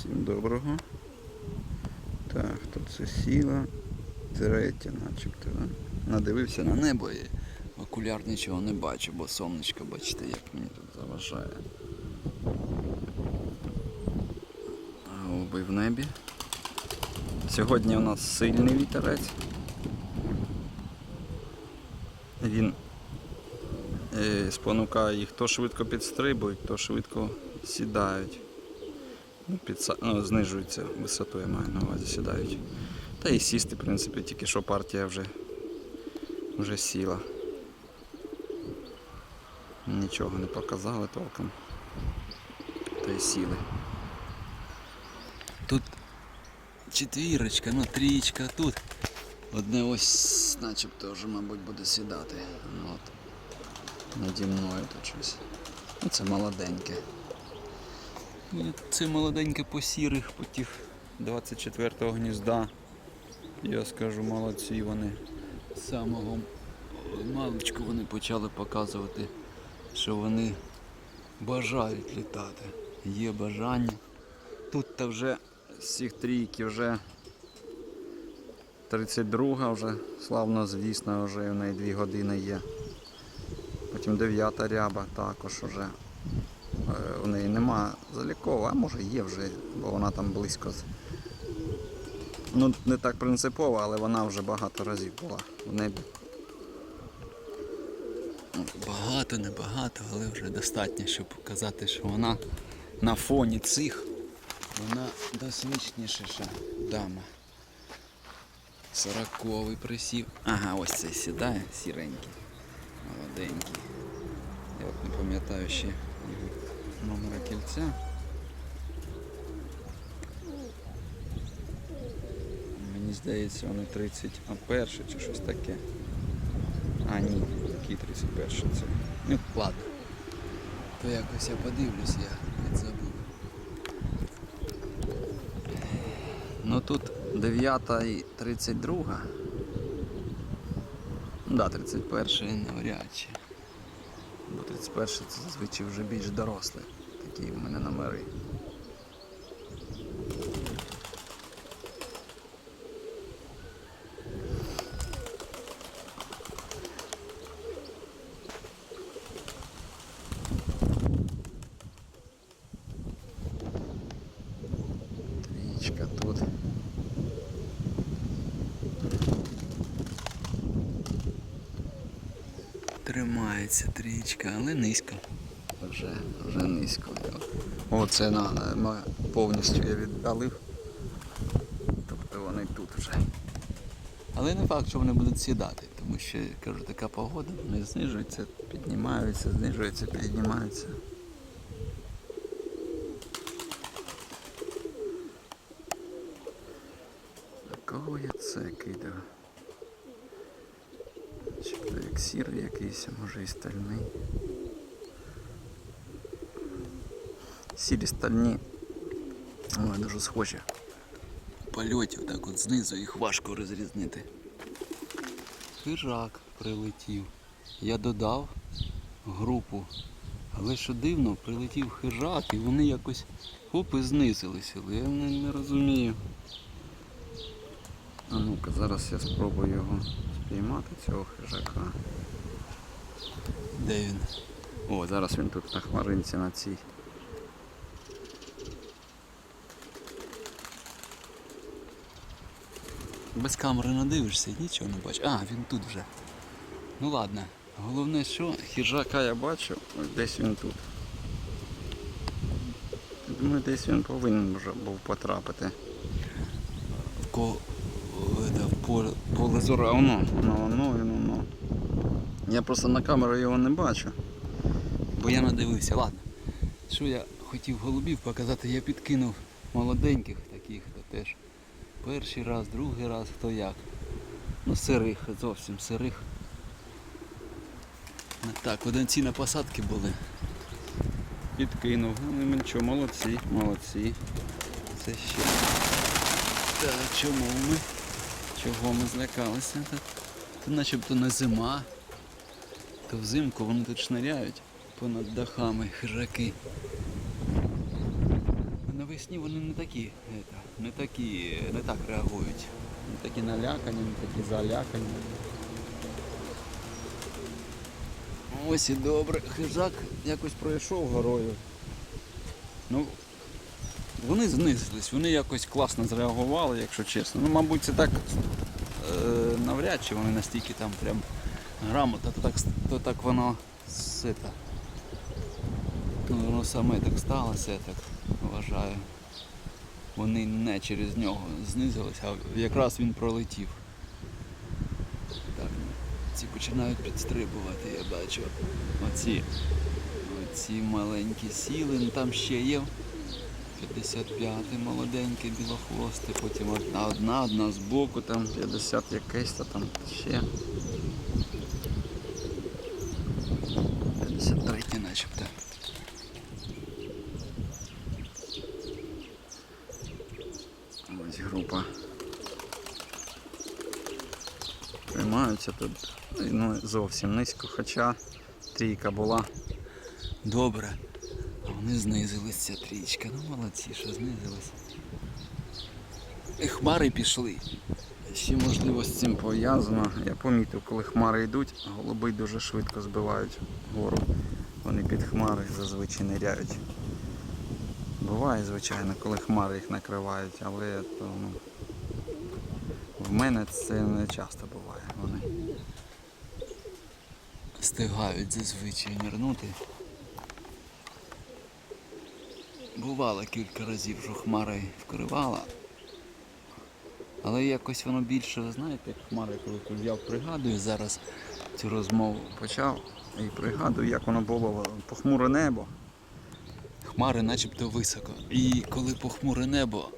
Всім доброго. Так, тут це сіла. Третя начебто. Надивився на небо і окуляр нічого не бачу, бо сонечко, бачите, як мені тут заважає. Голуби в небі. Сьогодні у нас сильний вітерець. Він е, спонукає їх то швидко підстрибують, то швидко сідають. Підса... ну, знижуються висоту, маю на увазі, сідають. Та і сісти, в принципі, тільки що партія вже, вже сіла. Нічого не показали толком. Та й сіли. Тут четвірочка, ну трієчка тут. Одне ось начебто вже, мабуть, буде сідати. Ну, От. Наді мною тут щось. Ну, це молоденьке. Це молоденьке по сірих, по тих 24-го гнізда. Я скажу, молодці вони. З самого маличку вони почали показувати, що вони бажають літати. Є бажання. Тут та вже з трійки вже 32 вже, славно звісно, вже в неї 2 години є. Потім 9 ряба також вже. Е, У неї нема залікова, а може є вже, бо вона там близько. Ну, не так принципово, але вона вже багато разів була в небі. Ну, Багато, небагато, але вже достатньо, щоб показати, що вона на фоні цих, вона досвідчніша дама. Сороковий присів. Ага, ось цей сідає, сіренький. Молоденький. Я от не пам'ятаю ще номера кільця. Мені здається, вони 31 чи щось таке. А ні, який 31 це. Ну, ладно. То якось я подивлюсь, я підзабув. Ну тут 9 і 32. Ну Да, 31 навряд чи. Бо 31 це зазвичай вже більш дорослий. Такі в мене номери. Тут. Тримається трічка, але низько. Вже, вже низько. Оце на, на- повністю я віддалив. Тобто вони тут вже. Але не факт, що вони будуть сідати, тому що кажу, така погода, вони знижуються, піднімаються, знижуються, піднімаються. А кого я це кидав? Сірий якийсь, а може і стальний. Сірі стальні. Ой, дуже схожі. В польоті отак от знизу їх важко розрізнити. Хижак прилетів. Я додав групу. Але що дивно, прилетів хижак і вони якось хоп і знизилися. Але я не, не розумію. А ну-ка, зараз я спробую його спіймати, цього хижака. Де він? О, зараз він тут на хмаринці на цій. Без камери не дивишся, нічого не бачиш. А, він тут вже. Ну ладно. Головне, що хижака я бачу, десь він тут. Думаю, десь він повинен вже був потрапити. Зору, а воно, воно, воно, воно, воно. Я просто на камеру його не бачу. Бо я надивився, ладно. Що я хотів голубів показати, я підкинув молоденьких таких, то теж. Перший раз, другий раз, хто як. Ну сирих, зовсім сирих. Так, одинці на посадки були. Підкинув. Ну нічого, молодці, молодці. Це ще. Так, чому ми? Чого ми злякалися? Тут, начебто не зима. То взимку вони тут шниряють понад дахами хижаки. Навесні вони не такі, не такі, не так реагують. Не такі налякані, не такі залякані. Ось і добре. Хижак якось пройшов горою. Ну, вони знизились, вони якось класно зреагували, якщо чесно. Ну, мабуть, це так е, навряд чи вони настільки там прям грамотно, то так, то так воно все так. Ну, воно саме так сталося, я так вважаю. Вони не через нього знизились, а якраз він пролетів. Так, ці починають підстрибувати, я бачу. Оці, оці маленькі сіли, ну там ще є 55-й молоденький білохвостий, потім одна, одна, одна збоку, там 50 якесь, та там ще. 53 начебто. Ось група. Тримаються тут ну, зовсім низько, хоча трійка була. Добре. Вони знизились ця трічка. Ну молодці, що знизились. І хмари пішли. Ще можливо з цим пов'язано. Я помітив, коли хмари йдуть, голуби дуже швидко збивають гору. Вони під хмари зазвичай ниряють. Буває, звичайно, коли хмари їх накривають, але то, ну, в мене це не часто буває. Вони встигають зазвичай нирнути. Бувало кілька разів, що хмари вкривала. Але якось воно більше, ви знаєте, хмари, коли я пригадую зараз цю розмову почав і пригадую, як воно було похмуре небо. Хмари начебто високо. І коли похмуре небо,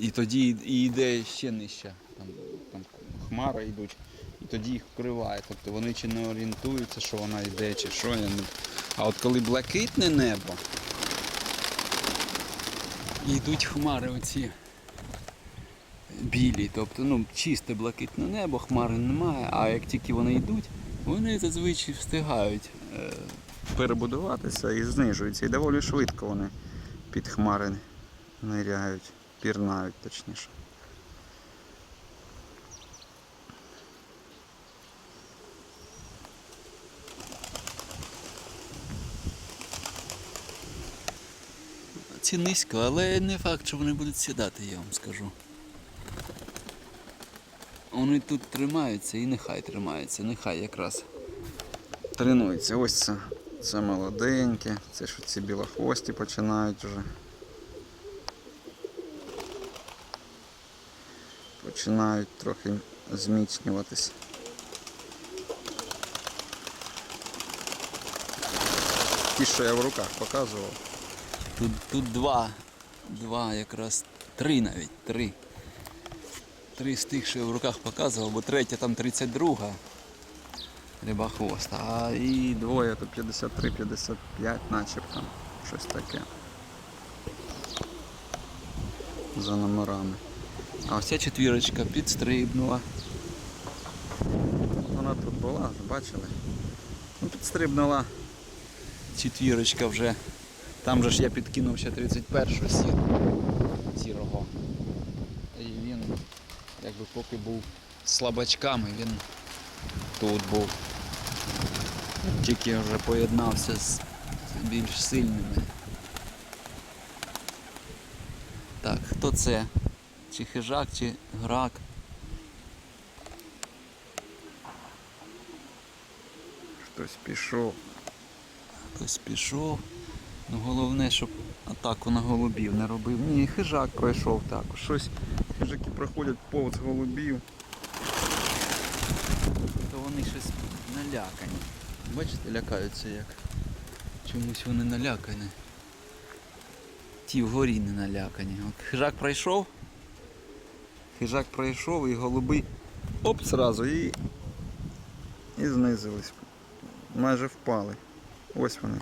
і тоді і йде ще нижче. Там, там хмари йдуть, і тоді їх вкриває. Тобто вони чи не орієнтуються, що вона йде, чи що. А от коли блакитне небо, і йдуть хмари оці білі, тобто ну, чисте блакитне небо, хмари немає, а як тільки вони йдуть, вони зазвичай встигають е, перебудуватися і знижуються. І доволі швидко вони під хмари ниряють, пірнають точніше. Ці низько, але не факт, що вони будуть сідати, я вам скажу. Вони тут тримаються і нехай тримаються, нехай якраз тренуються. Ось це, це молоденьке, це ж ці білохвості починають вже. Починають трохи зміцнюватись. Ті, що я в руках показував. Тут, тут два, два якраз три навіть, три. Три з тих, що я в руках показував, бо третя там 32 рибахвост, а і двоє то 53-55 начебто. Щось таке. За номерами. А ось ця четвірочка підстрибнула. Вона тут була, бачили? Ну, підстрибнула четвірочка вже. Там же ж я підкинув ще 31 сірого. сірого. І він, якби поки був слабачками, він тут був. Тільки вже поєднався з більш сильними. Так, хто це? Чи хижак, чи грак? Хтось пішов. Хтось пішов. Ну головне, щоб атаку на голубів не робив. Ні, хижак пройшов також. Щось хижаки проходять повз голубів. То вони щось налякані. Бачите, лякаються як. Чомусь вони налякані. Ті вгорі не налякані. От хижак пройшов. Хижак пройшов і голуби оп зразу і, і знизились. Майже впали. Ось вони.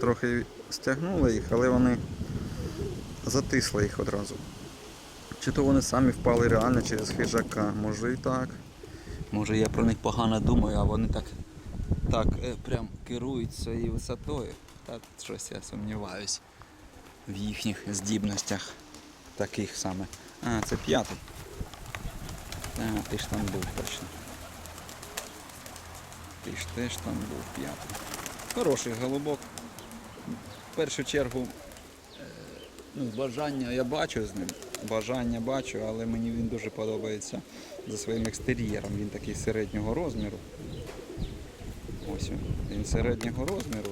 Трохи стягнули їх, але вони затисли їх одразу. Чи то вони самі впали реально через хижака, може і так. Може я про них погано думаю, а вони так, так е, прям керують своєю висотою. Так, щось я сумніваюсь. в їхніх здібностях. Таких саме. А, це п'ятий. Так, ти ж там був точно. Ти ж теж там був п'ятий. Хороший голубок. Першу чергу е, ну, бажання я бачу з ним. Бажання бачу, але мені він дуже подобається за своїм екстер'єром. Він такий середнього розміру. Ось. Він середнього розміру.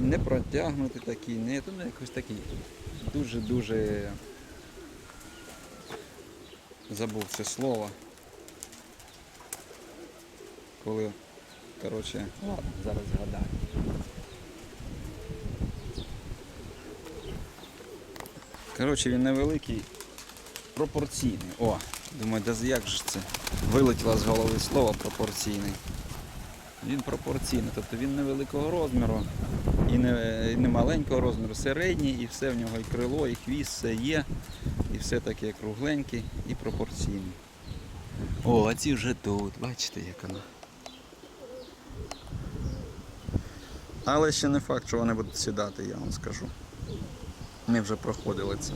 Не протягнутий такий, не ну, якось такий. Дуже-дуже забув це слово. Коли, коротше, ладно, зараз згадаю. Коротше, він невеликий, пропорційний. О, думаю, да як же це? Вилетіло з голови слово пропорційний. Він пропорційний, тобто він невеликого розміру і не, і не маленького розміру, середній, і все в нього і крило, і хвіст, все є, і все таке кругленький і пропорційний. О, а ці вже тут, бачите, як вона. Але ще не факт, що вони будуть сідати, я вам скажу. Ми вже проходили це.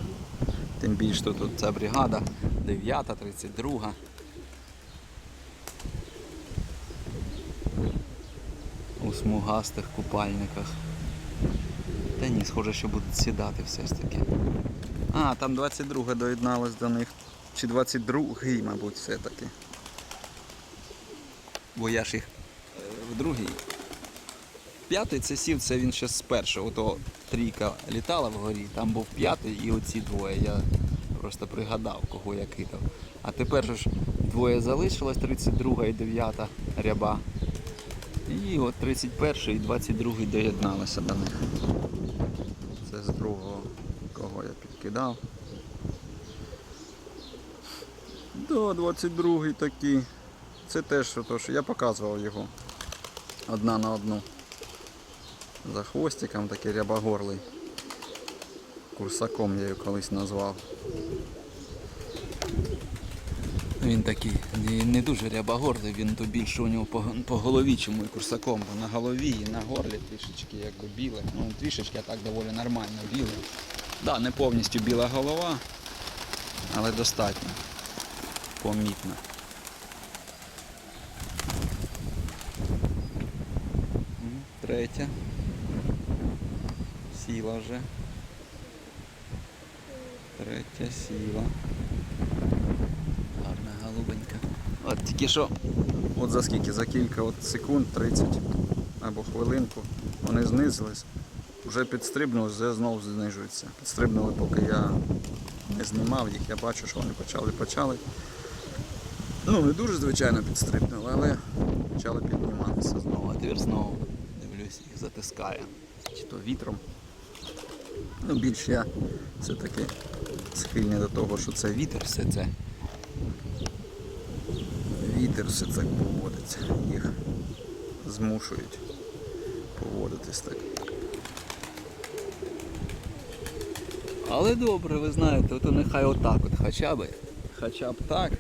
Тим більше що тут ця бригада 9, 32. У смугастих купальниках. Та ні, схоже, що будуть сідати все ж таки. А, там 22 доєдналось до них. Чи 22-й, мабуть, все-таки. Бо я ж їх е, в другій. П'ятий це сів, це він ще з першого. Ото трійка літала вгорі, там був п'ятий і оці двоє. Я просто пригадав, кого я кидав. А тепер ж двоє залишилось, 32 і 9 ряба. І от 31 і 22 доєдналися до них. Це з другого, кого я підкидав. До 22 такий. Це теж що я показував його. Одна на одну. За хвостиком такий рябогорлий. Курсаком я його колись назвав. Він такий не, дуже рябогорлий, він то більше у нього по, по голові, чому і курсаком, бо на голові і на горлі трішечки якби біле. Ну трішечки а так доволі нормально біле. Да, не повністю біла голова, але достатньо. Помітно. Третя. Сіла вже. Третя сіла. Гарна голубенька. От тільки що, от за скільки, за кілька от секунд, 30 або хвилинку, вони знизились, вже підстрибнули, вже знову знижуються. Підстрибнули, поки я не знімав їх, я бачу, що вони почали почали. Ну, не дуже, звичайно, підстрибнули, але почали підніматися знову. А тепер знову дивлюсь, їх затискає. Чи то вітром. Ну, більш я все-таки схильний до того, що це вітер, все це. Вітер все так поводиться. Їх змушують поводитись так. Але добре, ви знаєте, то нехай отак от хоча б. Хоча б так.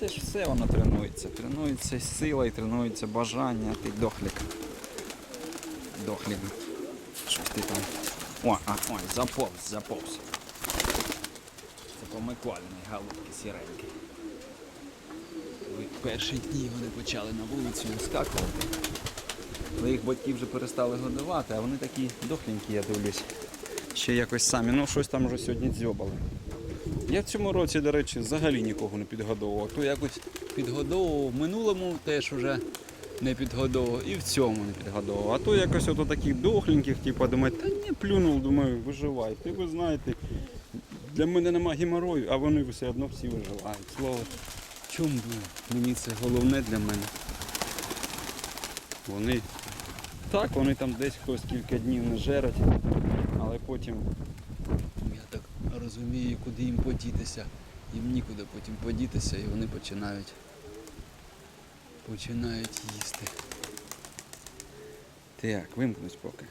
Це ж все воно тренується. Тренується сила і тренується бажання. Ти дохлік. Дохлік. Що ти там? О, а, ой, заповз, заповз. Це помиквальний голубки сіренькі. В перші дні вони почали на вулицю вискакувати. Але їх батьки вже перестали годувати, а вони такі дохленькі, я дивлюсь. Ще якось самі, ну щось там вже сьогодні дзьобали. Я в цьому році, до речі, взагалі нікого не підгодовував. То якось підгодовував, в минулому теж вже не підгодовував і в цьому не підгодовував. А то якось ото таких дохленьких, типу, думаю, та ні, плюнув, думаю, виживай. Ти ви знаєте, для мене нема геморою, а вони все одно всі виживають. Слово. Чому мені це головне для мене? Вони так, вони там десь хтось кілька днів не жеруть, але потім я так розумію, куди їм подітися. Їм нікуди потім подітися і вони починають починають їсти. Так, вимкнусь поки.